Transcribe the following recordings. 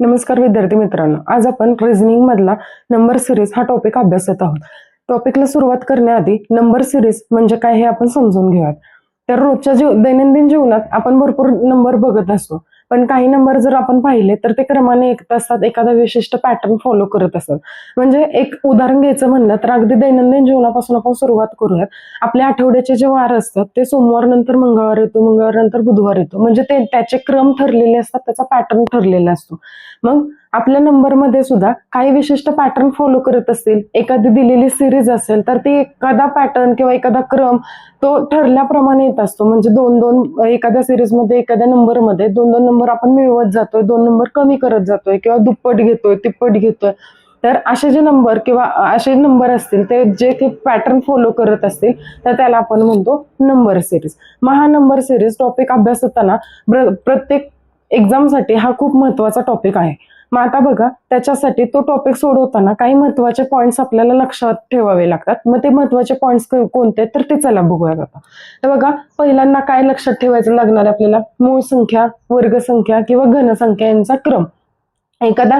नमस्कार विद्यार्थी मित्रांनो आज आपण रिझनिंग मधला नंबर सिरीज हा टॉपिक अभ्यासत आहोत. टॉपिकला सुरुवात करण्याआधी नंबर सिरीज म्हणजे काय हे आपण समजून घेऊयात. तर रोजच्या जीव दैनंदिन जीवनात आपण भरपूर नंबर बघत असतो. पण काही नंबर जर आपण पाहिले तर ते क्रमाने एक तासात एखादा विशिष्ट पॅटर्न फॉलो करत असतात. म्हणजे एक उदाहरण घ्यायचं म्हणलं तर अगदी दैनंदिन जीवनापासून आपण सुरुवात करूयात. आपल्या आठवड्याचे जे वार असतात ते सोमवार नंतर मंगळवार येतो मंगळवार नंतर बुधवार येतो. म्हणजे ते त्याचे क्रम ठरलेले असतात त्याचा पॅटर्न ठरलेला असतो. मग आपल्या नंबरमध्ये सुद्धा काही विशिष्ट पॅटर्न फॉलो करत असतील एखादी दिलेली सिरीज असेल तर ती एखादा पॅटर्न किंवा एखादा क्रम तो ठरल्याप्रमाणे येत असतो. म्हणजे दोन दोन एखाद्या सिरीजमध्ये एखाद्या नंबरमध्ये दोन दोन नंबर आपण मिळवत जातोय दोन नंबर कमी करत जातोय किंवा दुप्पट घेतोय तिप्पट घेतोय. तर असे जे नंबर किंवा असे नंबर असतील ते जे ते पॅटर्न फॉलो करत असतील तर त्याला आपण म्हणतो नंबर सिरीज मग हा नंबर सिरीज टॉपिक अभ्यास होताना प्रत्येक एक्झामसाठी हा खूप महत्त्वाचा टॉपिक आहे. मग आता बघा त्याच्यासाठी तो टॉपिक सोडवताना काही महत्त्वाचे पॉईंट्स आपल्याला लक्षात ठेवावे लागतात. मग ते महत्त्वाचे पॉईंट्स कोणते तर ते चला बघूयात आता. तर बघा पहिल्यांदा काय लक्षात ठेवायचं लागणार आपल्याला? मूळ संख्या वर्गसंख्या किंवा घनसंख्या यांचा क्रम. एखादा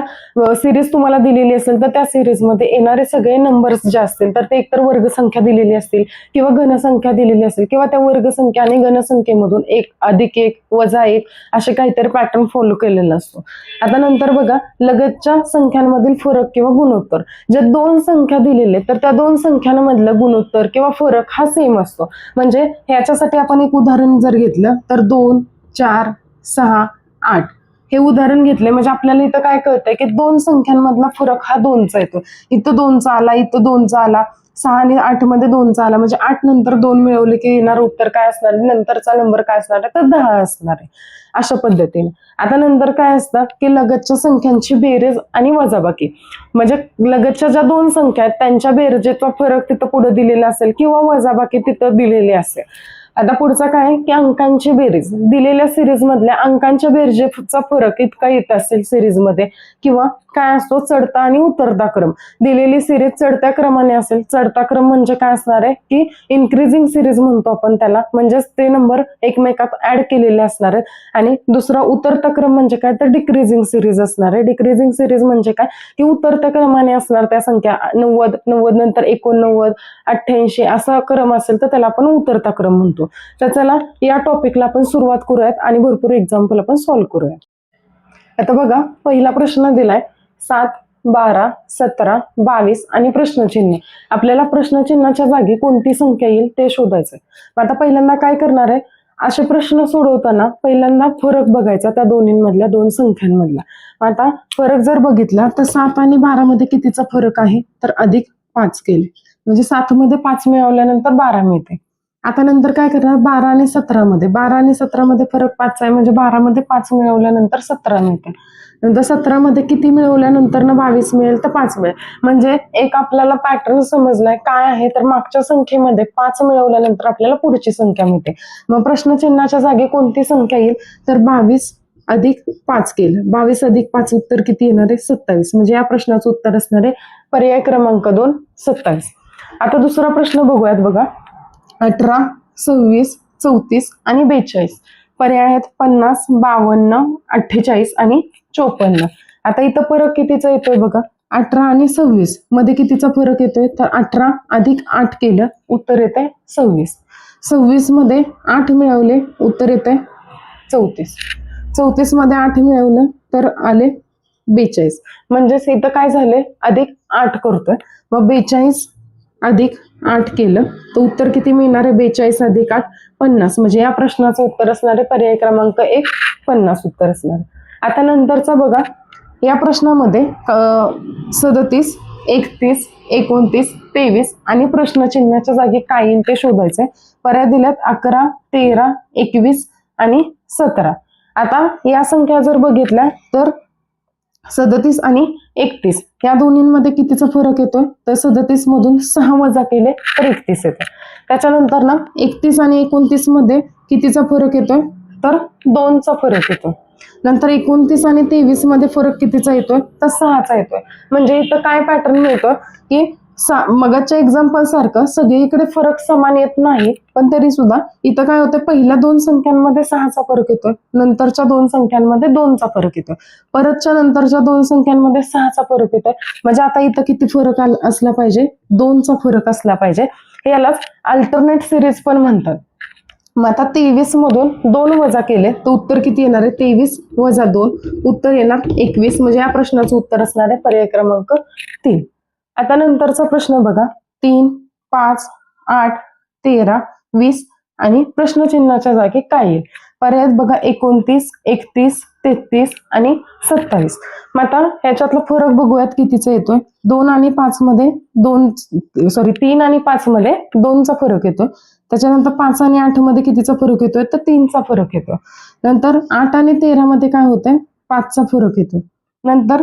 सिरीज तुम्हाला दिलेली असेल तर त्या सिरीजमध्ये येणारे सगळे नंबर्स जे असतील तर ते एकतर वर्गसंख्या दिलेली असतील किंवा घनसंख्या दिलेली असेल किंवा त्या वर्गसंख्या आणि घनसंख्येमधून एक अधिक एक वजा एक असे काहीतरी पॅटर्न फॉलो केलेला असतो. आता नंतर बघा लगतच्या संख्यांमधील फरक किंवा गुणोत्तर. ज्या दोन संख्या दिलेले तर त्या दोन संख्यांमधलं गुणोत्तर किंवा फरक हा सेम असतो. म्हणजे ह्याच्यासाठी आपण एक उदाहरण जर घेतलं तर दोन चार सहा आठ. हे उदाहरण घेतले म्हणजे आपल्याला इथं काय कळतंय की दोन संख्यांमधला फरक हा दोनचा येतो. इथं दोनचा आला इथं दोनचा आला. सहा आणि आठमध्ये दोनचा आला. म्हणजे आठ नंतर दोन मिळवले की येणार उत्तर काय असणार? नंतरचा नंबर काय असणार? आहे तर दहा असणार आहे. अशा पद्धतीने. आता नंतर काय असतं की लगतच्या संख्यांची बेरीज आणि वजाबाकी. म्हणजे लगतच्या ज्या दोन संख्या आहेत त्यांच्या बेरजेचा फरक तिथं पुढे दिलेला असेल किंवा वजाबाकी तिथं दिलेली असेल. आता पुढचा काय? की अंकांची बेरीज. दिलेल्या सिरीज मधल्या अंकांच्या बेरजेचा फरक इतका येत असेल सिरीजमध्ये किंवा काय असतो? चढता आणि उतरता क्रम. दिलेली सिरीज चढत्या क्रमाने असेल. चढता क्रम म्हणजे काय असणार आहे? की इन्क्रीजिंग सिरीज म्हणतो आपण त्याला. म्हणजेच ते नंबर एकमेकात ऍड केलेले असणार आहेत. आणि दुसरा उतरता क्रम म्हणजे काय? तर डिक्रीजिंग सिरीज असणार आहे. डिक्रीजिंग सिरीज म्हणजे काय? की उतरत्या क्रमाने असणार त्या संख्या. नव्वद नव्वद नंतर एकोणनव्वद अठ्ठ्याऐंशी असा क्रम असेल तर त्याला आपण उतरता क्रम म्हणतो. तर चला या टॉपिकला आपण सुरुवात करूयात आणि भरपूर एक्झाम्पल आपण सॉल्व्ह करूयात. आता बघा पहिला प्रश्न दिलाय सात बारा सतरा बावीस आणि प्रश्नचिन्ह. आपल्याला प्रश्नचिन्हाच्या जागी कोणती संख्या येईल ते शोधायचं मग आता पहिल्यांदा काय करणार आहे? असे प्रश्न सोडवताना पहिल्यांदा फरक बघायचा त्या दोन्हींमधल्या दोन संख्यांमधला. आता फरक जर बघितला तर सात आणि बारा मध्ये कितीचा फरक आहे? तर अधिक पाच केले. म्हणजे सात मध्ये पाच मिळवल्यानंतर बारा मिळते. आता नंतर काय करणार? बारा आणि सतरा मध्ये. बारा आणि सतरा मध्ये फरक पाच आहे. म्हणजे बारा मध्ये पाच मिळवल्यानंतर सतरा मिळते नंतर सतरा मध्ये किती मिळवल्यानंतर ना बावीस मिळेल तर पाच मिळेल. म्हणजे एक आपल्याला पॅटर्न समजलाय. काय आहे? तर मागच्या संख्येमध्ये पाच मिळवल्यानंतर आपल्याला पुढची संख्या मिळते. मग प्रश्नचिन्हाच्या जागी कोणती संख्या येईल? तर बावीस अधिक पाच केलं. बावीस अधिक पाच उत्तर किती येणार आहे? सत्तावीस. म्हणजे या प्रश्नाचं उत्तर असणार आहे पर्याय क्रमांक दोन सत्तावीस. आता दुसरा प्रश्न बघूयात बघा. अठरा सव्वीस चौतीस आणि बेचाळीस. पर्याय आहेत पन्नास बावन्न अठ्ठेचाळीस आणि चोपन्न. आता इथं फरक कितीचा येतोय बघा? अठरा आणि सव्वीसमध्ये कितीचा फरक येतोय? तर अठरा अधिक आठ केलं उत्तर येते सव्वीस. सव्वीसमध्ये आठ मिळवले उत्तर येते चौतीस. चौतीसमध्ये आठ मिळवलं तर आले बेचाळीस. म्हणजेच इथं काय झाले अधिक आठ करतोय. मग बेचाळीस अधिक आठ केलं तर उत्तर किती मिळणार? आहे बेचाळीस अधिक आठ पन्नास. म्हणजे या प्रश्नाचं उत्तर असणार आहे पर्याय क्रमांक एक पन्नास उत्तर असणार. आता नंतरचा बघा. या प्रश्नामध्ये सदतीस एकतीस एकोणतीस तेवीस आणि प्रश्नचिन्हाच्या जागी काय येईल ते शोधायचंय. पर्याय दिल्यात अकरा तेरा एकवीस आणि सतरा. आता या संख्या जर बघितल्या तर सदतीस आणि एकतीस. या दोन्हींमध्ये कितीचा फरक येतोय? तर सदतीस मधून सहा वजा केले तर एकतीस येते. त्याच्यानंतर ना एकतीस आणि एकोणतीसमध्ये कितीचा फरक येतोय? तर दोनचा फरक येतो नंतर एकोणतीस आणि तेवीसमध्ये फरक कितीचा येतोय? तर सहाचा येतोय. म्हणजे इथं काय पॅटर्न मिळतं? की सा मगाच्या एक्झाम्पल सारखं सगळीकडे फरक समान येत नाही पण तरी सुद्धा इथं काय होतं पहिल्या दोन संख्यांमध्ये सहाचा फरक येतोय नंतरच्या दोन संख्यांमध्ये दोनचा फरक येतोय परतच्या नंतरच्या दोन संख्यांमध्ये सहाचा फरक येतोय. म्हणजे आता इथं किती फरक असला पाहिजे? दोनचा फरक असला पाहिजे. यालाच अल्टरनेट सिरीज पण म्हणतात. मग आता तेवीस मधून दोन वजा केले तर उत्तर किती येणार आहे? तेवीस वजा दोन उत्तर येणार एकवीस. म्हणजे या प्रश्नाचं उत्तर असणार आहे पर्याय क्रमांक तीन. आता नंतरचा प्रश्न बघा. तीन पाच आठ तेरा वीस आणि प्रश्नचिन्हाच्या जागी काय येईल? पर्यायात बघा एकोणतीस एकतीस तेहतीस आणि सत्तावीस. मग आता ह्याच्यातला फरक बघूयात कितीचा येतोय? दोन आणि पाच मध्ये दोन सॉरी तीन आणि पाच मध्ये दोनचा फरक येतोय. त्याच्यानंतर पाच आणि आठमध्ये कितीचा फरक येतोय? तर तीनचा फरक येतो नंतर आठ आणि तेरा मध्ये काय होतंय? पाचचा फरक येतोय. नंतर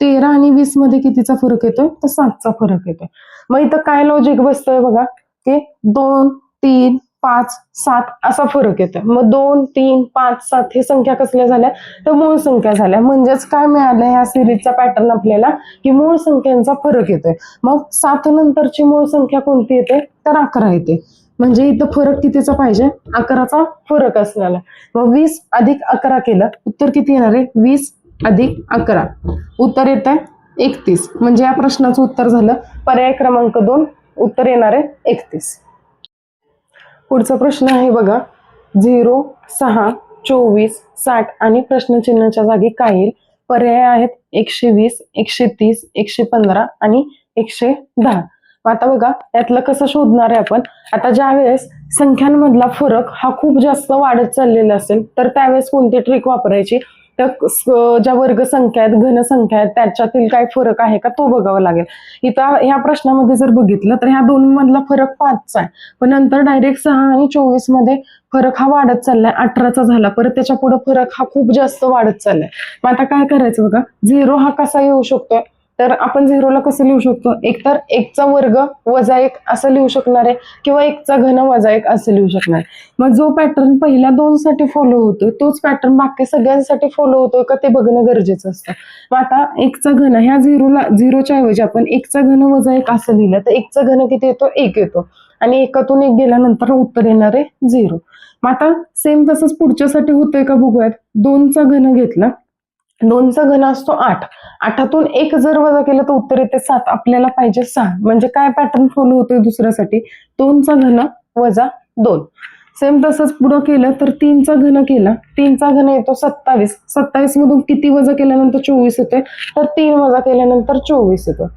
तेरा आणि वीसमध्ये कितीचा फरक येतोय? तर सातचा फरक येतोय. मग इथं काय लॉजिक बसतोय बघा? की दोन तीन पाच सात असा फरक येतोय. मग दोन तीन पाच सात हे संख्या कसल्या झाल्या? तर मूळ संख्या झाल्या. म्हणजेच काय मिळालं या सिरीजचा पॅटर्न आपल्याला? की मूळ संख्यांचा फरक येतोय. मग सात नंतरची मूळ संख्या कोणती येते? तर अकरा येते. म्हणजे इथं फरक कितीचा पाहिजे? अकराचा फरक असणार मग वीस अधिक अकरा केलं उत्तर किती येणार आहे? वीस अधिक अकरा. उत्तर येत आहे एकतीस. म्हणजे या प्रश्नाचं उत्तर झालं. पर्याय क्रमांक दोन उत्तर येणार आहे एकतीस. पुढचा प्रश्न आहे बघा. झिरो सहा चोवीस साठ आणि प्रश्नचिन्हाच्या जागी काय येईल? पर्याय आहेत एकशे वीस एकशे तीस एकशे पंधरा आणि एकशे दहा. आता बघा यातलं कसं शोधणार आहे आपण? आता ज्या वेळेस संख्यांमधला फरक हा खूप जास्त वाढत चाललेला असेल तर त्यावेळेस कोणती ट्रिक वापरायची? तर ज्या वर्ग संख्या आहेत घनसंख्या आहेत त्याच्यातील काय फरक आहे का तो बघावा लागेल. इथं ह्या प्रश्नामध्ये जर बघितलं तर ह्या दोन मधला फरक पाचचा आहे. पण नंतर डायरेक्ट सहा आणि चोवीसमध्ये फरक हा वाढत चाललाय अठराचा झाला. परत त्याच्या पुढे फरक हा खूप जास्त वाढत चाललाय. मग आता काय करायचं बघा? झिरो हा कसा येऊ शकतोय? तर आपण झिरोला कसं लिहू शकतो? एकतर एकचा वर्ग वजा एक असं लिहू शकणार आहे किंवा एकचा घन वजा एक असं लिहू शकणार आहे. मग जो पॅटर्न पहिल्या दोन साठी फॉलो होतोय तोच पॅटर्न बाकी सगळ्यांसाठी फॉलो होतोय का ते बघणं गरजेचं असतं. मग आता एकचा घन ह्या झिरोला झिरोच्या ऐवजी आपण एकचा घन वजा एक असं लिहिलं तर एकचा घन किती येतो? एक येतो. आणि एकातून एक गेल्यानंतर उत्तर येणार आहे झिरो मग आता सेम तसंच पुढच्यासाठी होतोय का बघूयात? दोनचा घन घेतला दोनचा घन असतो आठ. आठातून एक जर वजा केलं तर उत्तर येते सात. आपल्याला पाहिजे सहा. म्हणजे काय पॅटर्न फॉलो होतोय दुसऱ्यासाठी? दोनचा घन वजा दोन. सेम तसंच पुढं केलं तर तीनचा घन केला. तीनचा घन येतो सत्तावीस. सत्तावीस मधून किती वजा केल्यानंतर चोवीस येतोय? तर तीन वजा केल्यानंतर चोवीस येतो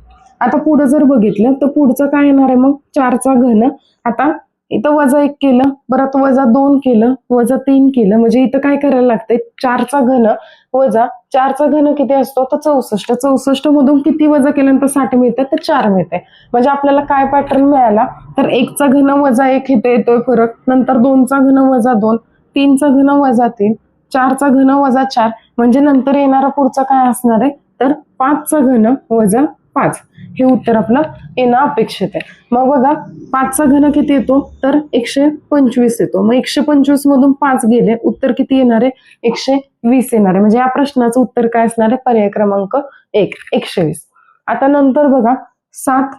आता पुढं जर बघितलं तर पुढचं काय येणार आहे मग? चारचा घन. आता इथं वजा एक केलं परत वजा दोन केलं वजा तीन केलं. म्हणजे इथं काय करायला लागतंय? चारचा घन वजा चारचा घन किती असतो? तर चौसष्ट. चौसष्ट मधून किती वजा केल्यानंतर साठ मिळते तर चार मिळते म्हणजे आपल्याला काय पॅटर्न मिळाला? तर एकचा घन वजा एक इथे येतोय फरक. नंतर दोनचा घन वजा दोन तीनचा घन वजा तीन चारचा घन वजा चार. म्हणजे नंतर येणारा पुढचा काय असणार आहे? तर पाचचा घन वजा पाच. हे उत्तर आपलं येणं अपेक्षित आहे. मग बघा पाचचा घन किती येतो? तर एकशे पंचवीस येतो. मग एकशे पंचवीस मधून पाच गेले उत्तर किती येणार आहे? एकशे वीस येणार आहे. म्हणजे या प्रश्नाचं उत्तर काय असणार आहे? पर्याय क्रमांक एक एकशे वीस. आता नंतर बघा सात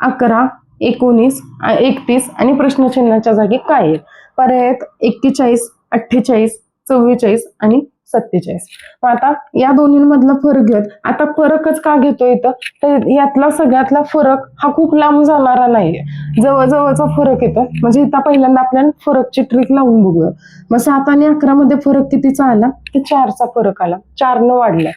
अकरा एकोणीस एकतीस आणि प्रश्नचिन्हाच्या जागी काय येईल? पर्यायात एक्केचाळीस अठ्ठेचाळीस चव्वेचाळीस आणि सत्तेचाळीस. मग आता या दोन्हीमधला फरक घेत आता फरकच का घेतो इथं? तर यातला सगळ्यातला फरक हा खूप लांब जाणारा नाहीये. जवळजवळचा फरक येतो म्हणजे इथं पहिल्यांदा आपल्याला फरकची ट्रिक लावून बघूया. मग सात आणि अकरा मध्ये फरक कितीचा आला? तर चारचा फरक आला. चारनं वाढला.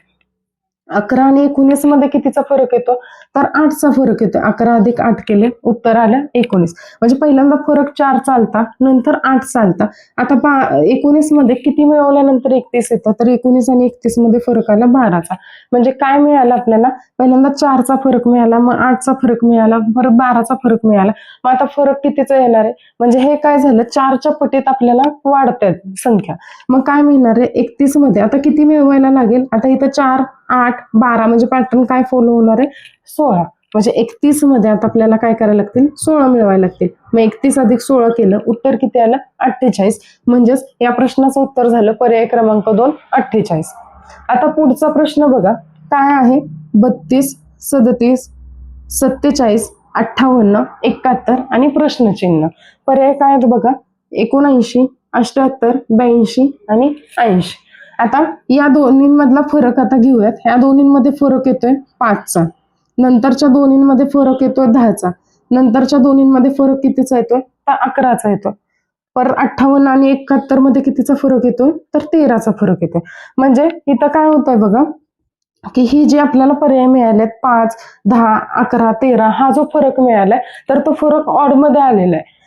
अकरा आणि एकोणीसमध्ये कितीचा फरक येतो? तर आठचा फरक येतो अकरा अधिक आठ केले उत्तर आलं एकोणीस. म्हणजे पहिल्यांदा फरक चार चालता नंतर आठ चालता. आता बा एकोणीसमध्ये किती मिळवल्यानंतर एकतीस येतं? तर एकोणीस आणि एकतीसमध्ये फरक आला बाराचा. म्हणजे काय मिळालं आपल्याला? पहिल्यांदा चारचा फरक मिळाला मग आठचा फरक मिळाला परत बाराचा फरक मिळाला. मग आता फरक कितीचा येणार आहे? म्हणजे हे काय झालं? चारच्या पटीत आपल्याला वाढत संख्या. मग काय मिळणार आहे? एकतीसमध्ये. आता किती मिळवायला लागेल? आता इथं चार आठ बारा म्हणजे पॅटर्न काय फॉलो होणार आहे? सोळा. म्हणजे एकतीसमध्ये आता आपल्याला काय करायला लागतील? सोळा मिळवायला लागतील. मग एकतीस अधिक सोळा केलं उत्तर किती आलं? अठ्ठेचाळीस. म्हणजेच या प्रश्नाचं उत्तर झालं पर्याय क्रमांक दोन अठ्ठेचाळीस. आता पुढचा प्रश्न बघा. काय आहे? बत्तीस सदतीस सत्तेचाळीस अठ्ठावन्न एकाहत्तर आणि प्रश्नचिन्ह. पर्याय काय आहेत बघा? एकोणऐंशी अष्ट्याहत्तर ब्याऐंशी आणि ऐंशी. आता या दोन्हींमधला फरक आता घेऊयात. या दोन्हींमध्ये फरक येतोय पाचचा. नंतरच्या दोन्हींमध्ये फरक येतोय दहाचा. नंतरच्या दोन्हींमध्ये फरक कितीचा येतोय? तर अकराचा येतोय. परत अठ्ठावन्न आणि एकाहत्तरमध्ये कितीचा फरक येतोय? तर तेराचा फरक येतोय. म्हणजे इथं काय होतंय बघा की ही जी आपल्याला पर्याय मिळालेत पाच दहा अकरा तेरा हा जो फरक मिळालाय तर तो फरक ऑडमध्ये आलेला आहे.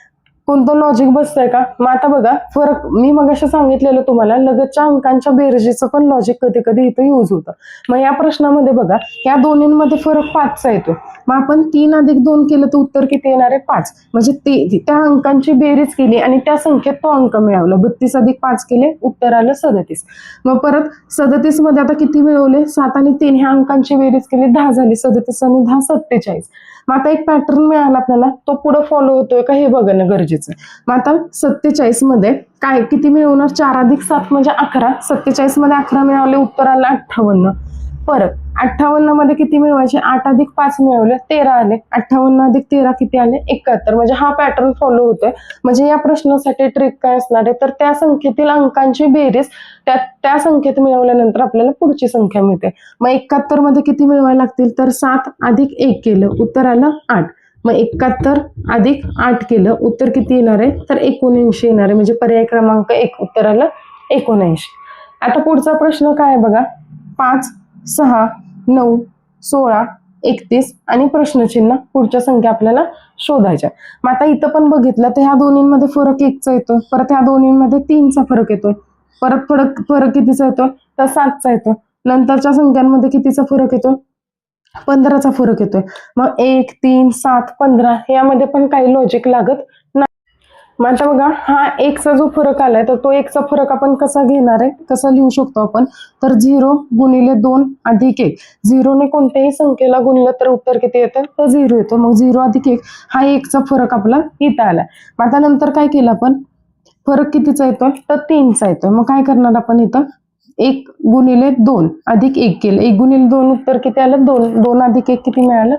कोणतं लॉजिक बसतंय का? मग आता बघा फरक मी मग असं सांगितलेलं तुम्हाला लगतच्या अंकांच्या बेरजेचं पण लॉजिक कधी कधी इथं यूज होतं. मग या प्रश्नामध्ये बघा या दोन्हींमध्ये फरक पाचचा येतो. मग आपण तीन अधिक दोन केलं तर उत्तर किती येणार आहे? पाच. म्हणजे ते त्या अंकांची बेरीज केली आणि त्या संख्येत तो अंक मिळवला. बत्तीस अधिक पाच केले उत्तर आलं सदतीस. मग परत सदतीसमध्ये आता किती मिळवले? सात आणि तीन ह्या अंकांची बेरीज केली दहा झाली. सदतीस आणि दहा सत्तेचाळीस. मग आता एक पॅटर्न मिळाला आपल्याला तो पुढे फॉलो होतोय का हे बघणं गरजेचं. आहे. मग आता सत्तेचाळीसमध्ये काय किती मिळवणार? चार अधिक सात म्हणजे अकरा. सत्तेचाळीसमध्ये अकरा मिळाले उत्तर आलं अठ्ठावन्न. परत. अठ्ठावन्नमध्ये किती मिळवायचे? आठ अधिक पाच मिळवले तेरा आले. अठ्ठावन्न अधिक तेरा किती आले? एकाहत्तर. म्हणजे हा पॅटर्न फॉलो होतोय. म्हणजे या प्रश्नासाठी ट्रिक काय असणार आहे? तर त्या संख्येतील अंकांची बेरीज त्या त्या संख्येत मिळवल्यानंतर आपल्याला पुढची संख्या मिळते. मग एकाहत्तरमध्ये किती मिळवायला लागतील? तर सात अधिक एक केलं उत्तर आलं आठ. मग एकाहत्तर अधिक आठ केलं उत्तर किती येणार आहे? तर एकोणऐंशी येणार आहे. म्हणजे पर्याय क्रमांक एक उत्तर आलं एकोणऐंशी. आता पुढचा प्रश्न काय आहे बघा? पाच सहा नऊ सोळा एकतीस आणि प्रश्नचिन्ह पुढच्या संख्या आपल्याला शोधायच्या मग आता इथं पण बघितलं तर ह्या दोन्हींमध्ये फरक एकचा येतो परत ह्या दोन्हीमध्ये तीनचा फरक येतोय. परत फरक फरक कितीचा येतो तर सातचा येतो नंतरच्या संख्यांमध्ये कितीचा फरक येतो पंधराचा फरक येतोय. मग एक तीन सात पंधरा यामध्ये पण काही लॉजिक लागत नाही. मग आता बघा हा एकचा जो फरक आलाय तर तो एकचा फरक आपण कसा घेणार आहे? कसा लिहू शकतो आपण. तर झिरो गुणिले दोन अधिक एक. झिरोने कोणत्याही संख्येला गुणलं तर उत्तर किती येतं? तर झिरो येतो. मग झिरो अधिक एक हा एकचा फरक आपला इथं आलाय. मग आता नंतर काय केलं आपण? फरक कितीचा येतोय? तर तीनचा येतोय. मग काय करणार आपण इथं? एक गुणिले दोन अधिक एक केलं. एक गुणिले दोन उत्तर किती आलं? दोन दोन अधिक एक किती मिळालं?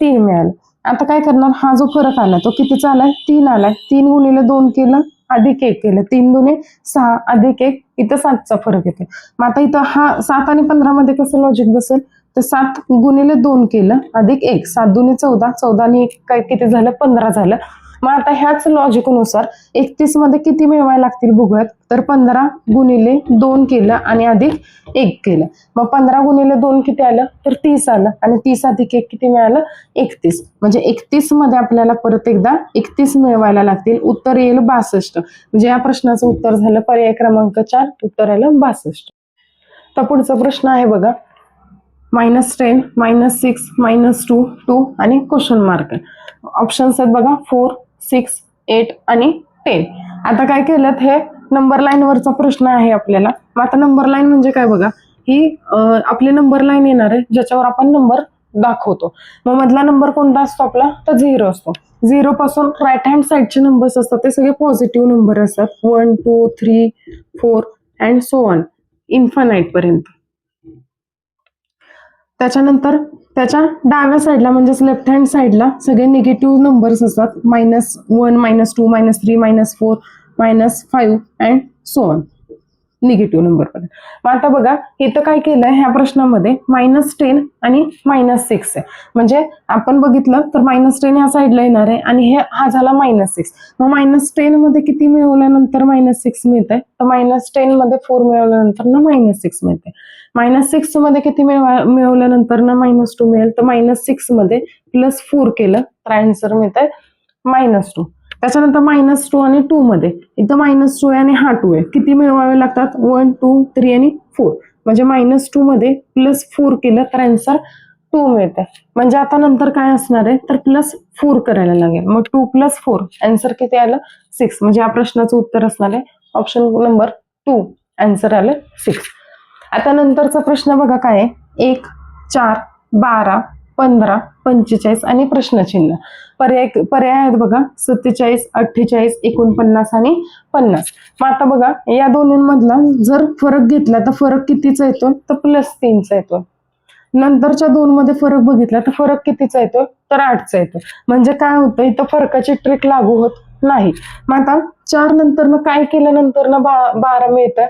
तीन मिळालं. आता काय करणार? हा जो फरक आला तो कितीचा आलाय? तीन आलाय. तीन गुणिले दोन केलं अधिक एक केलं. तीन दुने सहा अधिक एक इथं सातचा फरक येतो मग आता इथं हा सात आणि पंधरा मध्ये कसं लॉजिक बसेल? तर सात गुणिले दोन केलं अधिक एक. सात दुने चौदा. चौदा आणि एक काय किती झालं? पंधरा झालं. मग आता ह्याच लॉजिकनुसार एकतीसमध्ये किती मिळवायला लागतील बघूयात. तर पंधरा गुणिले दोन केलं आणि अधिक एक केलं. मग पंधरा गुणिले दोन किती आलं? तर तीस आलं. आणि तीस अधिक एक किती मिळालं? एकतीस. म्हणजे एकतीसमध्ये आपल्याला परत एकदा एकतीस मिळवायला लागतील. उत्तर येईल बासष्ट. म्हणजे या प्रश्नाचं उत्तर झालं पर्याय क्रमांक चार. उत्तर आलं बासष्ट. तर पुढचा प्रश्न आहे बघा. Minus ten minus six minus two two आणि क्वेश्चन मार्क ऑप्शन्स आहेत बघा. फोर सिक्स एट आणि टेन. आता काय केलं हे नंबर लाईनवरचा प्रश्न आहे आपल्याला. मग आता नंबर लाईन म्हणजे काय बघा ही आपली नंबर लाईन येणार आहे ज्याच्यावर आपण नंबर दाखवतो. मग मधला नंबर कोणता असतो आपला? तर झिरो असतो. झिरो पासून राईट हँड साईडचे नंबर्स असतात ते सगळे पॉझिटिव्ह नंबर असतात. One two three four and so on infinite पर्यंत. त्याच्यानंतर त्याच्या डाव्या साईडला म्हणजेच लेफ्ट हँड साईडला सगळे निगेटिव्ह नंबर्स असतात. Minus one minus two minus three minus four minus five and so on negative number पर्यंत मग आता बघा इथं काय केलंय? ह्या प्रश्नामध्ये मायनस टेन आणि मायनस सिक्स आहे. म्हणजे आपण बघितलं तर मायनस टेन ह्या साईडला येणार आहे आणि हे हा झाला मायनस सिक्स मग मायनस टेन मध्ये किती मिळवल्यानंतर मायनस सिक्स मिळतंय? तर मायनस टेन मध्ये फोर मिळवल्यानंतर ना मायनस सिक्स मिळते मायनस सिक्समध्ये किती मिळवा मिळवल्यानंतर ना मायनस टू मिळेल? तर मायनस सिक्समध्ये प्लस फोर केलं तर आन्सर मिळत आहे मायनस टू त्याच्यानंतर मायनस टू आणि टू मध्ये. इथं मायनस टू आहे आणि हा टू आहे. किती मिळवावे लागतात? वन टू थ्री आणि फोर म्हणजे मायनस टू मध्ये प्लस फोर केलं तर आन्सर टू मिळते म्हणजे आता नंतर काय असणार आहे? तर प्लस फोर करायला लागेल. मग टू प्लस फोर आन्सर किती आलं? सिक्स म्हणजे या प्रश्नाचं उत्तर असणार आहे. ऑप्शन नंबर टू आन्सर आलं सिक्स आता नंतरचा प्रश्न बघा काय आहे? एक चार बारा पंधरा पंचेचाळीस आणि प्रश्नचिन्ह. पर्याय पर्याय आहेत बघा सत्तेचाळीस अठ्ठेचाळीस एकोणपन्नास आणि पन्नास. मग आता बघा या दोन्हींमधला जर फरक घेतला तर फरक कितीचा येतो? तर प्लस तीनचा येतो. नंतरच्या दोन मध्ये फरक बघितला तर फरक कितीचा येतो? तर आठचा येतो. म्हणजे काय होतं इथं फरकाची ट्रिक लागू होत नाही. मग आता चार नंतर काय केल्यानंतर ना बारा मिळतं?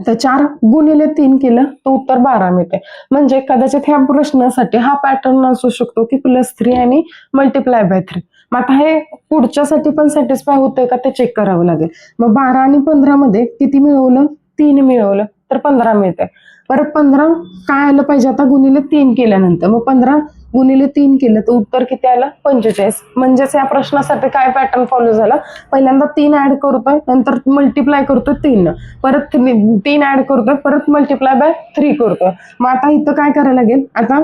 तर चार गुणिले तीन केलं तर उत्तर बारा मिळते म्हणजे कदाचित ह्या प्रश्नासाठी हा पॅटर्न असू शकतो की प्लस थ्री आणि मल्टिप्लाय बाय थ्री मग आता हे पुढच्यासाठी पण सॅटिस्फाय होतंय का ते चेक करावं लागेल. मग बारा आणि पंधरामध्ये किती मिळवलं? तीन मिळवलं तर पंधरा मिळते परत पंधरा काय आलं पाहिजे? आता गुणिले तीन केल्यानंतर. मग पंधरा गुणिले तीन केलं तर उत्तर किती आलं? पंचेचाळीस. म्हणजेच या प्रश्नासाठी काय पॅटर्न फॉलो झाला? पहिल्यांदा तीन ऍड करतोय नंतर मल्टिप्लाय करतोय तीन. परत तीन ऍड करतोय परत मल्टिप्लाय बाय थ्री करतोय. मग आता इथं काय करायला लागेल? आता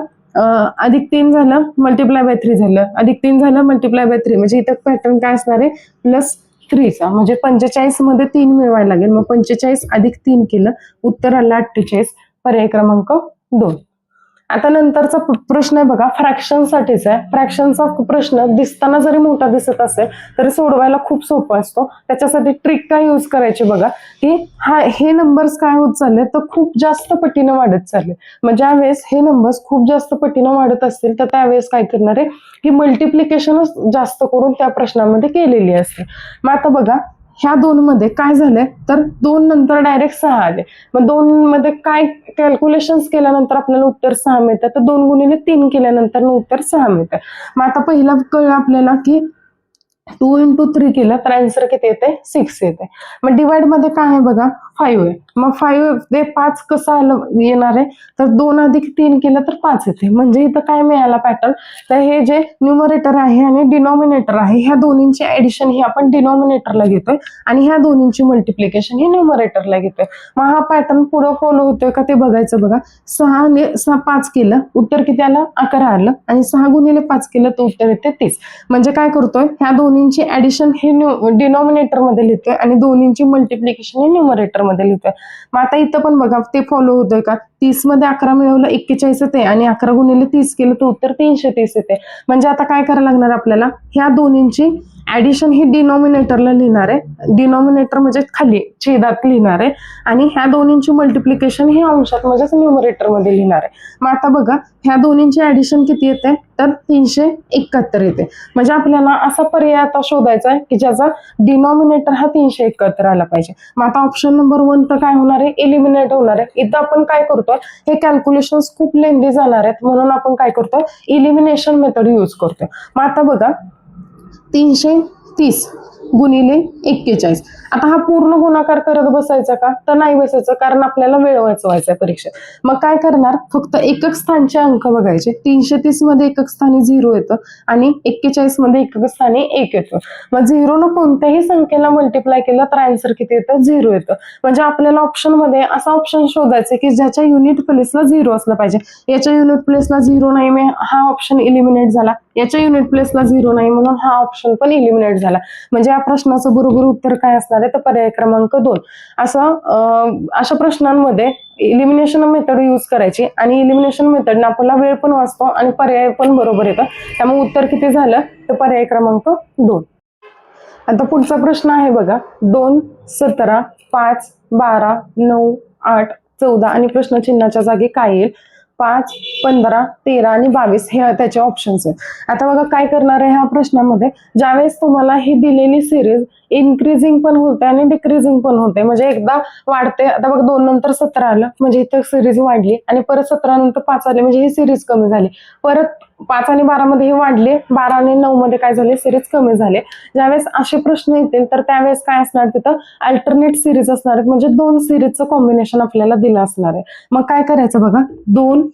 अधिक तीन झालं मल्टिप्लाय बाय थ्री झालं. अधिक तीन झालं मल्टिप्लाय बाय थ्री म्हणजे इथं पॅटर्न काय असणार आहे? प्लस थ्रीचा म्हणजे पंचेचाळीसमध्ये तीन मिळवायला लागेल. मग पंचेचाळीस अधिक तीन केलं उत्तर आलं अठ्ठेचाळीस. पर्याय क्रमांक दोन. आता नंतरचा प्रश्न आहे बघा फ्रॅक्शन साठीच आहे. फ्रॅक्शनचा प्रश्न दिसताना जरी मोठा दिसत असेल तरी सोडवायला खूप सोपा असतो. त्याच्यासाठी ट्रिक काय यूज करायची बघा की हा हे नंबर्स काय होत चालले तर खूप जास्त पटीनं वाढत चालले मग ज्यावेळेस हे नंबर्स खूप जास्त पटीनं वाढत असतील तर त्यावेळेस काय करणार आहे? की मल्टिप्लिकेशनच जास्त करून त्या प्रश्नामध्ये केलेली असते. मग आता बघा ह्या दोन मध्ये काय झालंय? तर दोन नंतर डायरेक्ट सहा आले. मग दोन मध्ये काय कॅल्क्युलेशन केल्यानंतर आपल्याला उत्तर सहा मिळतं? तर दोन गुणिले तीन केल्यानंतर उत्तर सहा मिळतं. मग आता पहिला कळलं आपल्याला की टू इंटू थ्री केलं तर आन्सर किती येते सिक्स येते मग डिवाइडमध्ये काय आहे बघा? फाईव्ह आहे. मग फाईव्ह ते पाच कसं आलं येणार आहे? तर दोन अधिक तीन केलं तर पाच येते. म्हणजे इथं काय मिळाला पॅटर्न तर हे जे न्युमरेटर आहे आणि डिनॉमिनेटर आहे ह्या दोन्हींची ऍडिशन ही आपण डिनॉमिनेटरला घेतोय आणि ह्या दोन्हींची मल्टिप्लिकेशन ही न्युमरेटरला घेतोय. मग हा पॅटर्न पुढं फॉलो होतोय का ते बघायचं बघा. सहा सहा पाच केलं उत्तर किती आलं? अकरा आलं. आणि सहा गुणिले पाच केलं तर उत्तर येते तीस. म्हणजे काय करतोय? ह्या दोन्हींची ऍडिशन हे डिनॉमिनेटरमध्ये लिहितोय आणि दोन्हींची मल्टिप्लिकेशन हे न्युमरेटरमध्ये मध्ये लिहितोय. मग आता इथं पण बघा ते फॉलो होतोय का? तीसमध्ये अकरा मिळवलं एक्केचाळीस येते आणि अकरा गुणिले तीस केलं तर उत्तर तीनशे तीस येते. म्हणजे आता काय करायला लागणार आपल्याला? ह्या दोन्हींची ऍडिशन ही डिनॉमिनेटरला लिहिणार आहे. डिनॉमिनेटर म्हणजे खाली छेदात लिहिणार आहे. आणि ह्या दोन्हींची मल्टिप्लिकेशन ही अंशात म्हणजेच न्युमरेटरमध्ये लिहिणार आहे. मग आता बघा ह्या दोन्हींची ऍडिशन किती येते? तर तीनशे एकाहत्तर येते. म्हणजे आपल्याला असा पर्याय आता शोधायचा आहे की ज्याचा डिनॉमिनेटर हा तीनशे एकाहत्तर आला पाहिजे. मग आता ऑप्शन नंबर वन तर काय होणार आहे? एलिमिनेट होणार आहे. इथं आपण काय करतोय? हे कॅल्क्युलेशन खूप लेंदी जाणार आहेत. म्हणून आपण काय करतोय? इलिमिनेशन मेथड यूज करतोय. मग आता बघा तीनशे तीस गुणिले एक्केचाळीस. आता हा पूर्ण गुणाकार करत बसायचा का? तर नाही बसायचं कारण आपल्याला वेळ वाचवायचा परीक्षेत. मग काय करणार? फक्त एकक स्थानचे अंक बघायचे. तीनशे तीसमध्ये एकक स्थानी झिरो येतं आणि एक्केचाळीसमध्ये एकक स्थानी एक येतं. मग झिरोनं कोणत्याही संख्येला मल्टिप्लाय केलं तर आन्सर किती येतं? झिरो येतं. म्हणजे आपल्याला ऑप्शनमध्ये असा ऑप्शन शोधायचा की ज्याच्या युनिट प्लेसला झिरो असलं पाहिजे. याच्या युनिट प्लेसला झिरो नाही मी हा ऑप्शन इलिमिनेट झाला. याच्या युनिट प्लेसला झिरो नाही म्हणून हा ऑप्शन पण इलिमिनेट झाला. म्हणजे या प्रश्नाचं बरोबर उत्तर काय असणार? आहे तर पर्याय क्रमांक दोन. असं अशा प्रश्नांमध्ये इलिमिनेशन मेथड यूज करायची आणि इलिमिनेशन मेथडने आपला वेळ पण वाचतो आणि पर्याय पण बरोबर येतं त्यामुळे उत्तर किती झालं? तर पर्याय क्रमांक दोन. आता पुढचा प्रश्न आहे बघा. दोन सतरा पाच बारा नऊ आठ चौदा आणि प्रश्नचिन्हाच्या जागी काय येईल? पाच पंधरा तेरा आणि बावीस हे त्याचे ऑप्शन्स आहेत. आता बघा काय करणार आहे ह्या प्रश्नामध्ये? ज्यावेळेस तुम्हाला ही दिलेली सिरीज इन्क्रीजिंग पण होते आणि डिक्रीजिंग पण होते. म्हणजे एकदा वाढते आता बघा दोन नंतर सतरा आलं म्हणजे इथं सिरीज वाढली आणि परत सतरा नंतर पाच आले म्हणजे ही सिरीज कमी झाली. परत पाच आणि बारामध्ये हे वाढले. बारा आणि नऊ मध्ये काय झाले? सिरीज कमी झाले. ज्यावेळेस असे प्रश्न येतील तर त्यावेळेस काय असणार तिथं? अल्टरनेट सिरीज असणार आहेत. म्हणजे दोन सिरीजचं कॉम्बिनेशन आपल्याला दिलं असणार आहे. मग काय करायचं बघा? दोन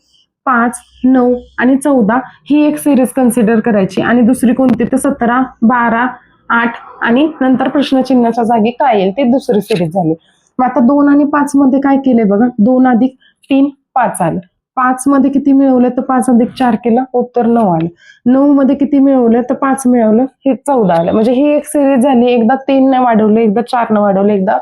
पाच नऊ आणि चौदा ही एक सिरीज कन्सिडर करायची. आणि दुसरी कोणती? तर सतरा बारा आठ आणि नंतर प्रश्नचिन्हाच्या जागी काय येईल? ते दुसरी सिरीज झाली. मग आता दोन आणि पाच मध्ये काय केले बघा? दोन अधिक तीन पाच आलं. पाच मध्ये किती मिळवलं तर पाच अधिक चार केलं उत्तर नऊ आलं. नऊ मध्ये किती मिळवलं तर पाच मिळवलं हे चौदा आलं. म्हणजे ही एक सिरीज झाली एकदा तीन ने वाढवलं एकदा चार ने वाढवलं एकदा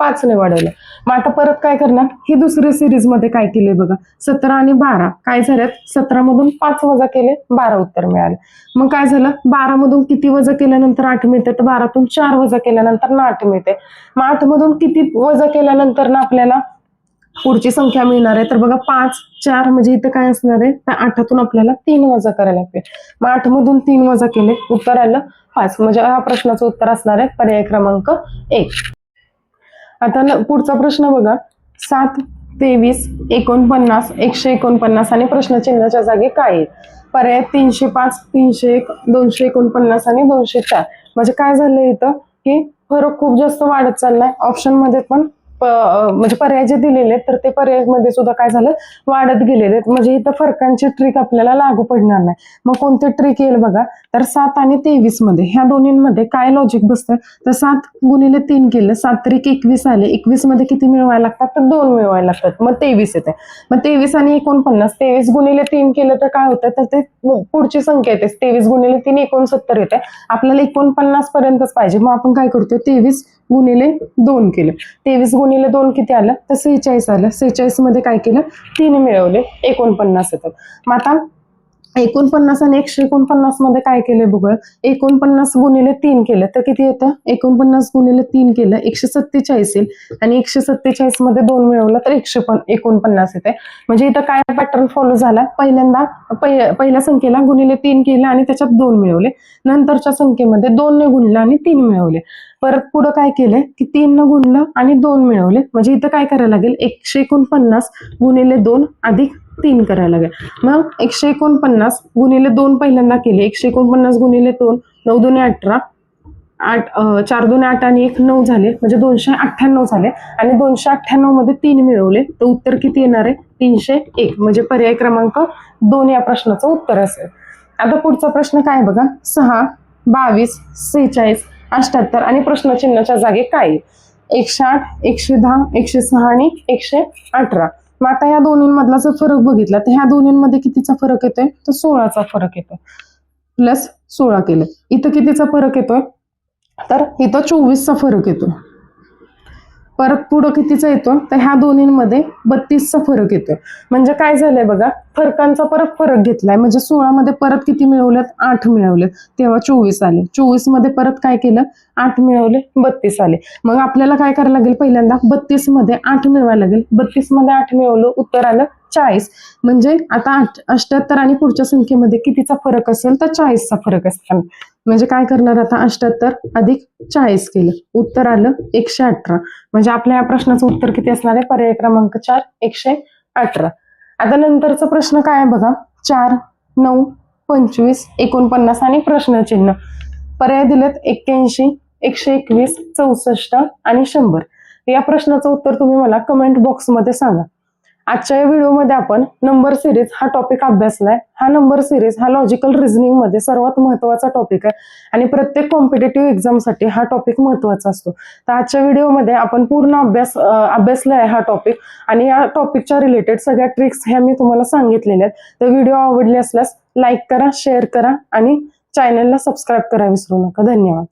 पाच ने वाढवलं. मग आता परत काय करणार? ही दुसरी सिरीजमध्ये काय केले बघा? सतरा आणि बारा. काय झाल्यात? सतरा मधून पाच वजा केले बारा उत्तर मिळाले. मग काय झालं? बारा मधून किती वजा केल्यानंतर आठ मिळते? तर बारातून चार वजा केल्यानंतर ना आठ मिळते. मग आठ मधून किती वजा केल्यानंतर ना आपल्याला पुढची संख्या मिळणार आहे. तर बघा पाच चार म्हणजे इथं काय असणार आहे? त्या आठातून आपल्याला तीन वजा करायला लागते. मग आठ मधून तीन वजा केले. उत्तर आलं पाच. म्हणजे हा प्रश्नाचं उत्तर असणार आहे. पर्याय क्रमांक एक. आता पुढचा प्रश्न बघा. सात तेवीस एकोणपन्नास एकशे एकोणपन्नास आणि प्रश्नचिन्हाच्या जागी काय आहे? पर्याय तीनशे पाच तीनशे एक दोनशे एकोणपन्नास आणि दोनशे चार. म्हणजे काय झालं इथं? की फरक खूप जास्त वाढत चाललाय. ऑप्शनमध्ये पण म्हणजे पर्याय जे दिलेले आहेत तर ते पर्यायमध्ये सुद्धा काय झालं? वाढत गेलेले आहेत. म्हणजे इथं फरकांची ट्रिक आपल्याला लागू पडणार नाही. मग कोणते ट्रिक येईल बघा? तर सात आणि तेवीसमध्ये ह्या दोन्हींमध्ये काय लॉजिक बसतं? तर सात गुणिले तीन केलं सात त्रिक एकवीस आले. एकवीसमध्ये किती मिळवायला लागतात? तर दोन मिळवायला लागतात. मग तेवीस येते. मग तेवीस आणि एकोणपन्नास तेवीस गुणिले तीन केलं तर काय होतं? तर ते पुढची संख्या येते. तेवीस गुणिले तीन एकोणसत्तर येते. आपल्याला एकोणपन्नास पर्यंतच पाहिजे. मग आपण काय करतोय? तेवीस गुणिले दोन केलं. तेवीस गुण गुणिले दोन किती आलं? तर सेहेचाळीस आलं. सेहेचाळीसमध्ये काय केलं? तीन मिळवले. एकोणपन्नास येतात मग आता एकोणपन्नास आणि एकशे एकोणपन्नासमध्ये काय केलंय बघूया? एकोणपन्नास गुणिले तीन केलं. तर किती येतं? एकोणपन्नास गुणिले तीन केलं. एकशे सत्तेचाळीस येईल. आणि एकशे सत्तेचाळीसमध्ये दोन मिळवलं तर एकशे पण एकोणपन्नास येते म्हणजे इथं काय पॅटर्न फॉलो झाला? पहिल्यांदा पहिल्या संख्येला गुणिले तीन केलं आणि त्याच्यात दोन मिळवले. नंतरच्या संख्येमध्ये दोन न गुणलं आणि तीन मिळवले. परत पुढं काय केलंय? की तीन न गुणलं आणि दोन मिळवले. म्हणजे इथं काय करायला लागेल? एकशे एकोणपन्नास गुणिले दोन अधिक तीन करायला लागेल. मग एकशे एकोणपन्नास गुणिले दोन पहिल्यांदा केले. एकशे एकोणपन्नास गुणिले दोन नऊ दोन्ही अठरा आठ चार दोन आठ आणि एक नऊ झाले. म्हणजे दोनशे अठ्ठ्याण्णव झाले. आणि दोनशे अठ्ठ्याण्णवमध्ये तीन मिळवले. तर उत्तर किती येणार आहे? तीनशे एक. म्हणजे पर्याय क्रमांक दोन या प्रश्नाचं उत्तर असेल. आता पुढचा प्रश्न काय आहे बघा? सहा बावीस सेहेचाळीस अष्ट्याहत्तर आणि प्रश्नचिन्हाच्या जागे काय आहे? एकशे आठ एकशे दहा एकशे सहा आणि एकशे अठरा. मग आता या दोन्हींमधला जर फरक बघितला तर ह्या दोन्हींमध्ये कितीचा फरक येतोय? तर सोळाचा फरक येतोय. प्लस सोळा केलं इथं कितीचा फरक येतोय? तर इथं चोवीसचा फरक येतोय. परत पुढं कितीचा येतो? तर ह्या दोन्हींमध्ये बत्तीसचा फरक येतो म्हणजे काय झालंय बघा फरकांचा परत फरक घेतलाय. म्हणजे सोळामध्ये परत किती मिळवलेत? आठ मिळवलेत. तेव्हा चोवीस आले. चोवीसमध्ये परत काय केलं? आठ मिळवले बत्तीस आले. मग आपल्याला काय करायला लागेल? पहिल्यांदा बत्तीसमध्ये आठ मिळवायला लागेल. बत्तीसमध्ये आठ मिळवलं उत्तर आलं चाळीस म्हणजे आता आठ अष्ट्याहत्तर आणि पुढच्या संख्येमध्ये कितीचा फरक असेल तर चाळीसचा फरक असणार म्हणजे काय करणार आता? अष्ट्याहत्तर अधिक चाळीस केलं. उत्तर आलं एकशे अठरा. म्हणजे आपल्या या प्रश्नाचं उत्तर किती असणार आहे? पर्याय क्रमांक चार एकशे अठरा. आता नंतरचा प्रश्न काय आहे बघा? चार नऊ पंचवीस एकोणपन्नास आणि प्रश्नचिन्ह. पर्याय दिलेत एक्क्याऐंशी एकशे एकवीस चौसष्ट आणि शंभर. या प्रश्नाचं उत्तर तुम्ही मला कमेंट बॉक्समध्ये सांगा. आजच्या या व्हिडिओमध्ये आपण नंबर सिरीज हा टॉपिक अभ्यासलाय. हा नंबर सिरीज हा लॉजिकल रिझनिंगमध्ये सर्वात महत्त्वाचा टॉपिक आहे आणि प्रत्येक कॉम्पिटेटिव्ह एक्झामसाठी हा टॉपिक महत्त्वाचा असतो. तर आजच्या व्हिडिओमध्ये आपण पूर्ण अभ्यास अभ्यासला अभ्यासलाय हा टॉपिक आणि या टॉपिकच्या रिलेटेड सगळ्या ट्रिक्स ह्या मी तुम्हाला सांगितलेल्या आहेत. तर व्हिडिओ आवडले असल्यास लाईक करा शेअर करा आणि चॅनलला सबस्क्राईब करा विसरू नका. धन्यवाद.